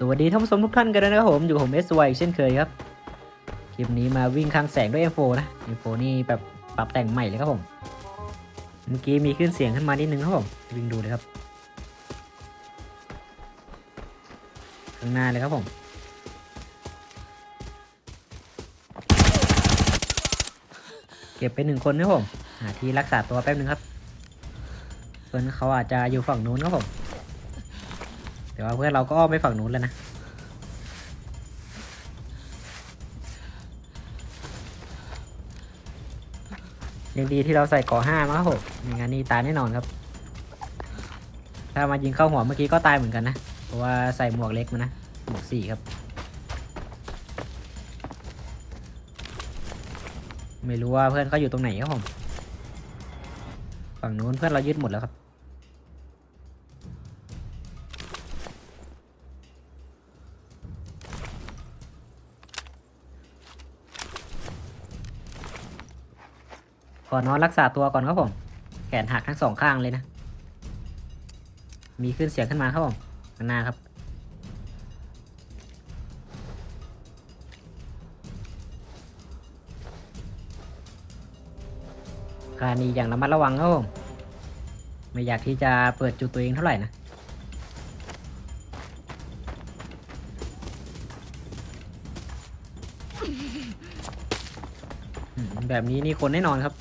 สวัสดีท่านผู้ชมทุกท่านกันด้วนะครับผมอยู่ผมเอสวเช่นเคยครับคลิปนี้มาวิ่งข้างแสงด้วย M4 นะ M4 นี่แบบปรับแต่งใหม่เลยครับผม เมื่อกี้มีขึ้นเสียงขึ้นมานิดนึงครับผมวิ่งดูเลยครับข้างหน้าเลยครับผมเก็บไปหนึ่งคนนะครับผมหาที่รักษาตัวแป๊บนึงครับเพื่อนเขาอาจจะอยู่ฝั่งนู้นครับผม แต่ว่าเพื่อนเราก็อ้อมไปฝั่งนู้นแล้วนะ ยังดีที่เราใส่ก่อห้ามาครับผมไม่งั้นนี่ตายแน่นอนครับ ถ้ามายิงเข้าหัวเมื่อกี้ก็ตายเหมือนกันนะ เพราะว่าใส่หมวกเล็กมานะ หมวกสี่ครับ ไม่รู้ว่าเพื่อนเขาอยู่ตรงไหนครับผม ฝั่งนู้นเพื่อนเรายึดหมดแล้วครับ อนอนรักษาตัวก่อนครับผม แขนหักทั้งสองข้างเลยนะ มีขึ้นเสียงขึ้นมาครับผมข้างหน้าครับ การนี้อย่างระมัดระวังครับผม ไม่อยากที่จะเปิดจุดตัวเองเท่าไหร่นะแบบนี้นี่คนแน่นอนครับ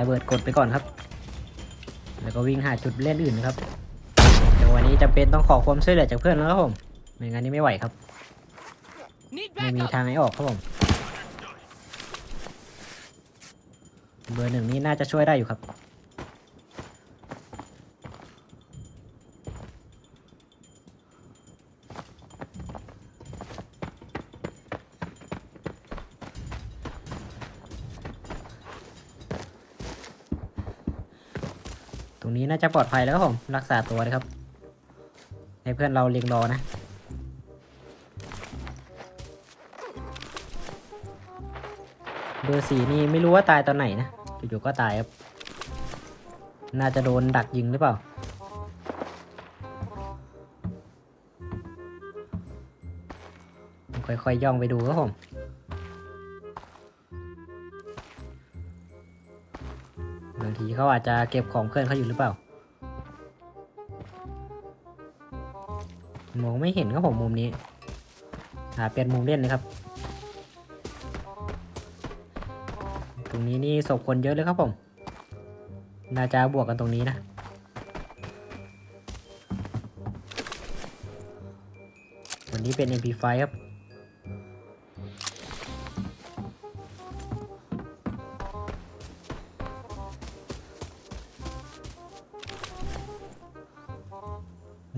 ระเบิดกดไปก่อนครับ แล้วก็วิ่งหาจุดเล่นอื่นครับแต่วันนี้จำเป็นต้องขอความช่วยเหลือจากเพื่อนแล้วครับผมไม่งั้นนี่ไม่ไหวครับ ไม่มีทางไหนออกครับผมเบอร์หนึ่งนี่น่าจะช่วยได้อยู่ครับ น่าจะปลอดภัยแล้วครับผม รักษาตัวเลยครับ ให้เพื่อนเราเลียงรอนะ เบอร์สี่นี่ไม่รู้ว่าตายตอนไหนนะอยู่ๆก็ตายครับ น่าจะโดนดักยิงหรือเปล่าค่อยๆย่องไปดูครับผม บางทีเขาอาจจะเก็บของเพื่อนเขาอยู่หรือเปล่า มองไม่เห็นครับผมมุมนี้หาเปลี่ยนมุมเล่นเลยครับ ตรงนี้นี่ศพคนเยอะเลยครับผม น่าจะบวกกันตรงนี้นะ วันนี้เป็น MP5 ครับ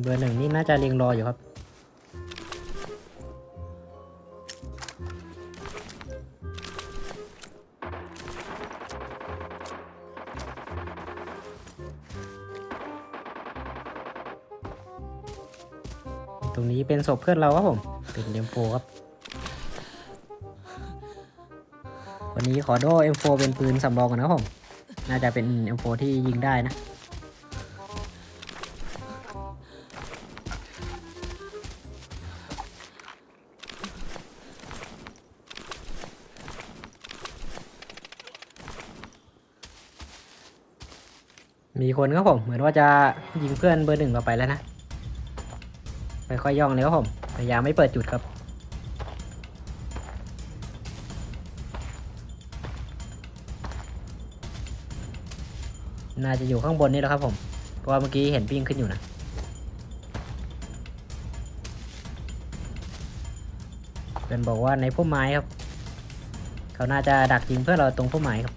เบอร์หนึ่งนี่น่าจะเรียงรออยู่ครับ ตรงนี้เป็นศพเพื่อนเราครับผม เป็น M4 ครับ วันนี้ขอโด M4 เป็นปืนสำรองกันนะครับผม น่าจะเป็น M4 ที่ยิงได้นะ มีคนครับผม เหมือนว่าจะยิงเพื่อนเบอร์หนึ่งเราไปแล้วนะค่อยย่องเลยครับผม พยายามไม่เปิดจุดครับ น่าจะอยู่ข้างบนนี่แหละครับผม เพราะว่าเมื่อกี้เห็นปิ้งขึ้นอยู่นะเป็นบอกว่าในพุ่มไม้ครับ เขาน่าจะดักยิงเพื่อเราตรงพุ่มไม้ครับ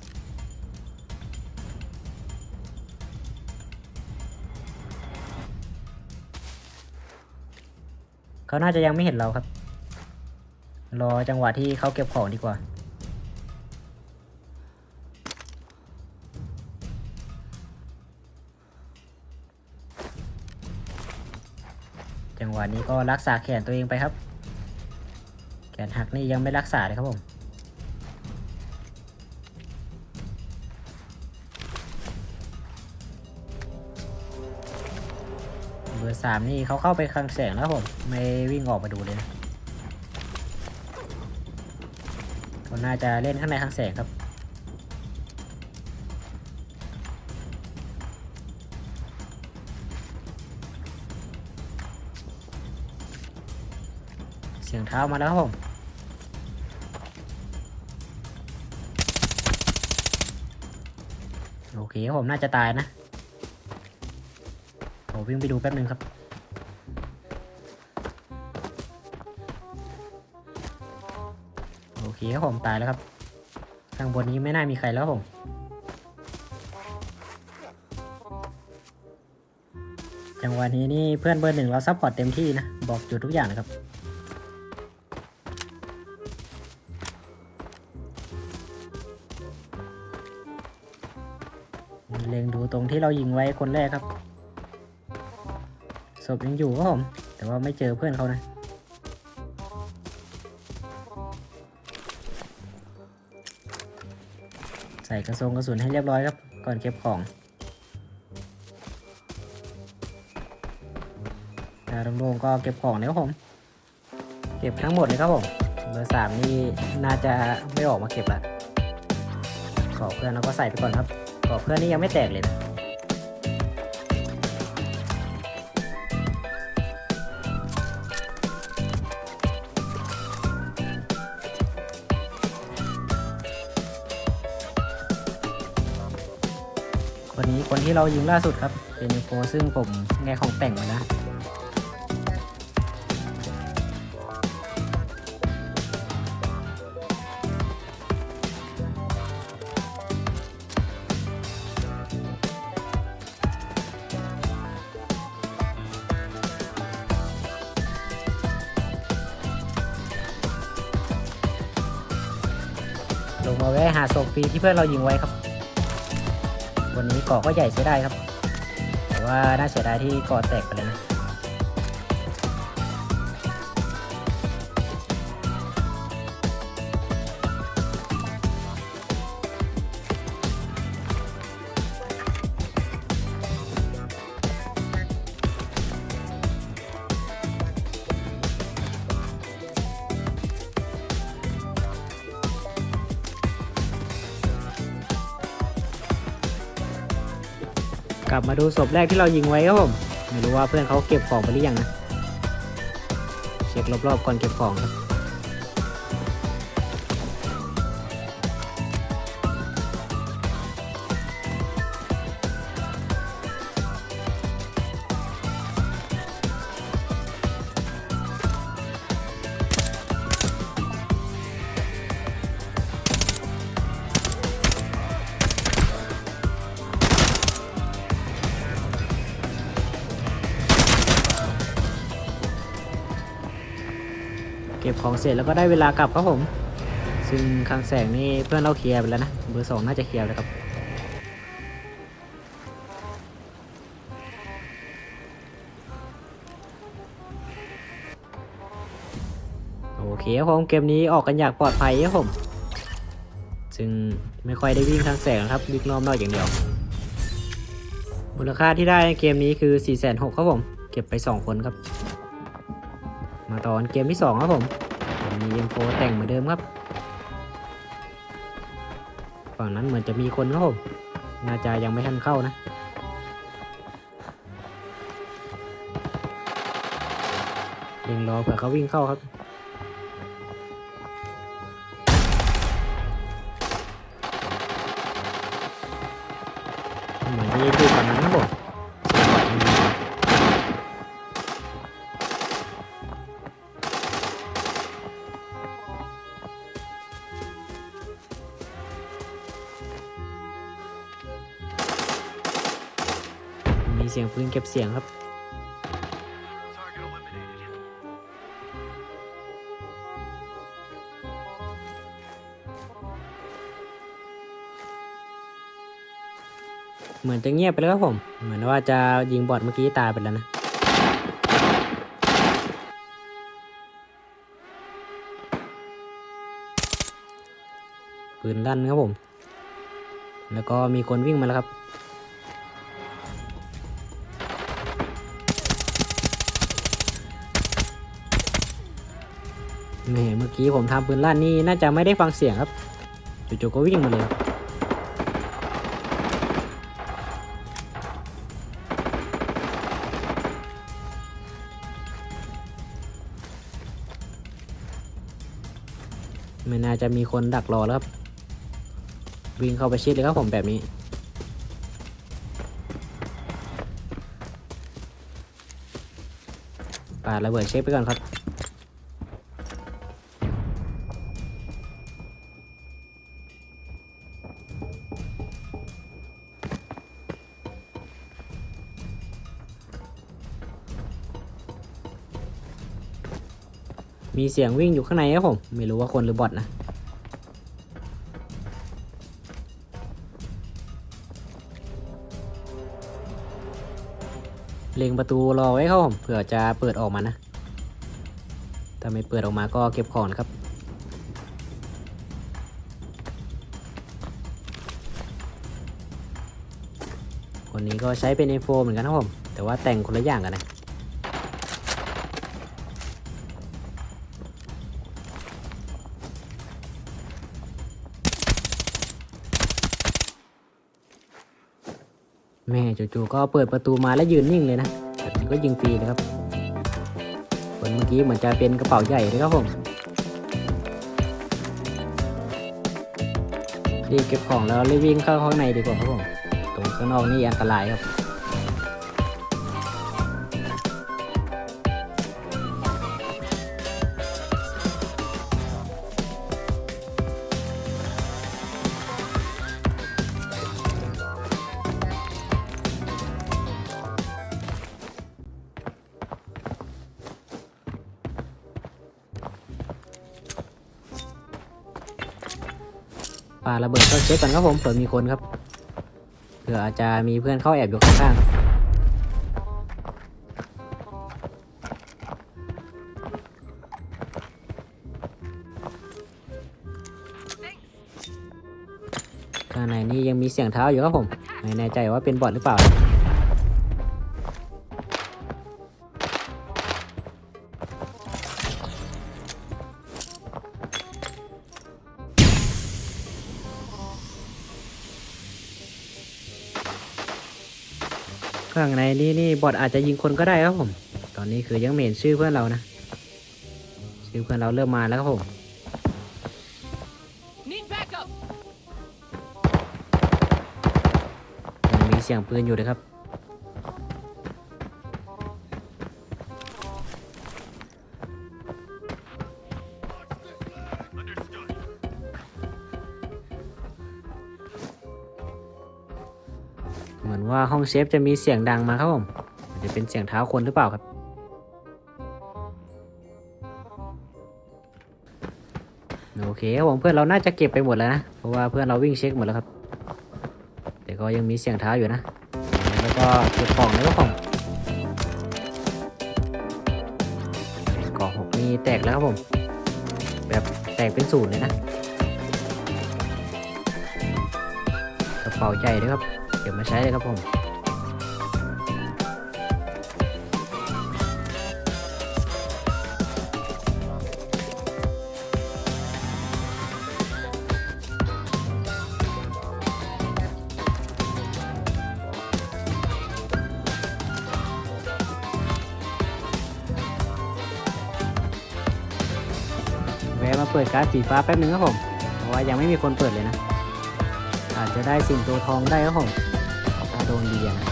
เขาน่าจะยังไม่เห็นเราครับ รอจังหวะที่เขาเก็บของดีกว่า จังหวะนี้ก็รักษาแขนตัวเองไปครับ แขนหักนี่ยังไม่รักษาเลยครับผม อสามนี่เขาเข้าไปคลังแสงแล้วผมไม่วิ่งออกมาดูเลยนะเขาน่าจะเล่นข้างในคลังแสงครับเสียงเท้ามาแล้วครับผม โอเคผมน่าจะตายนะ วิ่งไปดูแป๊บนึงครับโอเคครับผมตายแล้วครับข้างบนนี้ไม่น่ามีใครแล้วผมจังหวะนี้นี่เพื่อนเบอร์หนึ่งเราซัพพอร์ตเต็มที่นะ บอกจุดทุกอย่างนะครับ เล็งดูตรงที่เรายิงไว้คนแรกครับ ศพยังอยู่ครับผม แต่ว่าไม่เจอเพื่อนเขานะ ใส่กระสงกระสุนให้เรียบร้อยครับ ก่อนเก็บของดาวโล่งๆก็เก็บของแล้วครับผม เก็บทั้งหมดเลยครับผม เบอร์สามนี่น่าจะไม่ออกมาเก็บละขอเพื่อนเราก็ใส่ไปก่อนครับกรอบเพื่อนนี่ยังไม่แตกเลยนะ คนนี้คนที่เรายิงล่าสุดครับ เป็นโฟซึ่งผมแงของแต่งมานะลงมาแวะหาศพฟรีที่เพื่อนเรายิงไว้ครับ วันนี้เกาะก็ใหญ่ใช้ได้ครับ แต่ว่าน่าเสียดายที่เกาะแตกไปเลยนะ กลับมาดูศพแรกที่เรายิงไว้ครับผม ไม่รู้ว่าเพื่อนเขาเก็บของไปหรือยังนะ เช็ครอบๆก่อนเก็บของครับ ของเสร็จแล้วก็ได้เวลากลับครับผม ซึ่งคังแสงนี่เพื่อนเราเคลียร์ไปแล้วนะ เบอร์สองน่าจะเคลียร์แล้วครับโอเคครับผมเกมนี้ออกกันอยางปลอดภัยครับผม ซึ่งไม่ค่อยได้วิ่งทางแสงนะครับวิ่งรอบนอกอย่างเดียว มูลค่าที่ได้ในเกมนี้คือ 4 6 0 0 0ครับผม เก็บไป 2 คนครับ มาต่อนเกมที่ 2 ครับผม ผมมี M4 แต่งเหมือนเดิมครับ ฝั่งนั้นเหมือนจะมีคนครับผมน่าจะยังไม่ทันเข้านะเล็งรอเผื่อเขาวิ่งเข้าครับเหมือนที่ดูฝั่งนั้น ปืนเก็บเสียงครับ เหมือนจะเงียบไปแล้วครับผม เหมือนว่าจะยิงบอดเมื่อกี้ตายไปแล้วนะปืนลั่นครับผม แล้วก็มีคนวิ่งมาแล้วครับ แหมเมื่อกี้ผมทำปืนลั่นนี่น่าจะไม่ได้ฟังเสียงครับจู่ๆก็วิ่งมาเลยครับไม่น่าจะมีคนดักรอแล้วครับ วิ่งเข้าไปชิดเลยครับผมแบบนี้ปาระเบิดเช็คไปก่อนครับ มีเสียงวิ่งอยู่ข้างในครับผม ไม่รู้ว่าคนหรือบอทนะ เล็งประตูรอไว้ครับผมเผื่อจะเปิดออกมานะ ถ้าไม่เปิดออกมาก็เก็บของนครับคนนี้ก็ใช้เป็น M4 เหมือนกันครับผม แต่ว่าแต่งคนละอย่างกันนะ แม่จู่ๆก็เปิดประตูมาแล้วยืนนิ่งเลยนะแบบนี้ก็ยิงฟรีนะครับคนเมื่อกี้เหมือนจะเป็นกระเป๋าใหญ่เลยครับผมรีบเก็บของแล้วรีบวิ่งเข้าข้างในดีกว่าครับผมตรงข้างนอกนี่อันตรายครับาระเบิดก็เช็คก่อนครับผมเผื่อมีคนครับเผื่ออาจจะมีเพื่อนเข้าแอบอยู่ข้างๆข้างในนี่ยังมีเสียงเท้าอยู่ครับผม ไม่แน่ใจว่าเป็นบอดหรือเปล่า ข้างในนี่นี่บอทอาจจะยิงคนก็ได้ครับผม ตอนนี้คือยังไม่เห็นชื่อเพื่อนเรานะ ชื่อเพื่อนเราเริ่มมาแล้วครับผม Need backup. ยังมีเสียงปืนอยู่เลยครับ อนว่าห้องเชฟจะมีเสียงดังมาครับผมจจะเป็นเสียงเท้าคนหรือเปล่าครับ โอเคครับผมเพื่อนเราน่าจะเก็บไปหมดแล้วนะ เพราะว่าเพื่อนเราวิ่งเช็คหมดแล้วครับ แต่ก็ยังมีเสียงเท้าอยู่นะ แล้วก็เก็บของแล้วก็ของกล่องหกนี่แตกแล้วครับผม แบบแตกเป็นศูนย์เลยนะกระเป๋าใหญ่ด้วยครับ เดี๋ยวมาใช้เลยครับผม ปิดการ์ดสีฟ้าแป๊บนึงครับผม เพราะว่ายังไม่มีคนเปิดเลยนะ อาจจะได้สิ่งตัวทองได้ครับผมโดนดีอะนะ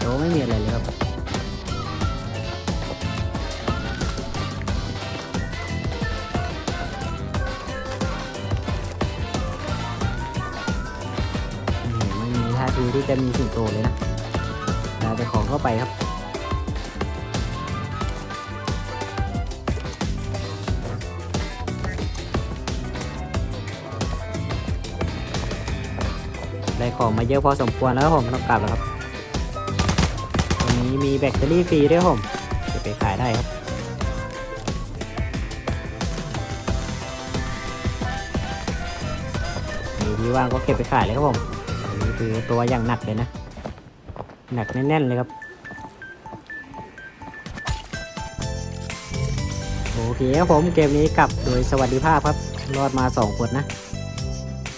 โตไม่มีอะไรเลยครับไม่มีท่าทีที่จะมีสิ่งโตเลยนะเราแต่ของเข้าไปครับ ของมาเยอะพอสมควรแล้วผมเรากลับแล้วครับตรงนี้มีแบตเตอรี่ฟรีด้วยผมจะไปขายได้ครับมีที่ว่างก็เก็บไปขายเลยครับผมนนี้คือตัวอย่างหนักเลยนะ หนักแน่นๆเลยครับโอเคครับผมเกมนี้กลับโดยสวัสดิภาพครับ รอดมา 2 ขวดนะ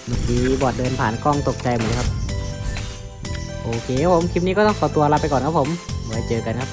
เมื่อกี้บอดเดินผ่านกล้องตกใจหมดเลยครับ โอเคครับผม คลิปนี้ก็ต้องขอตัวลาไปก่อนครับผม ไว้เจอกันครับ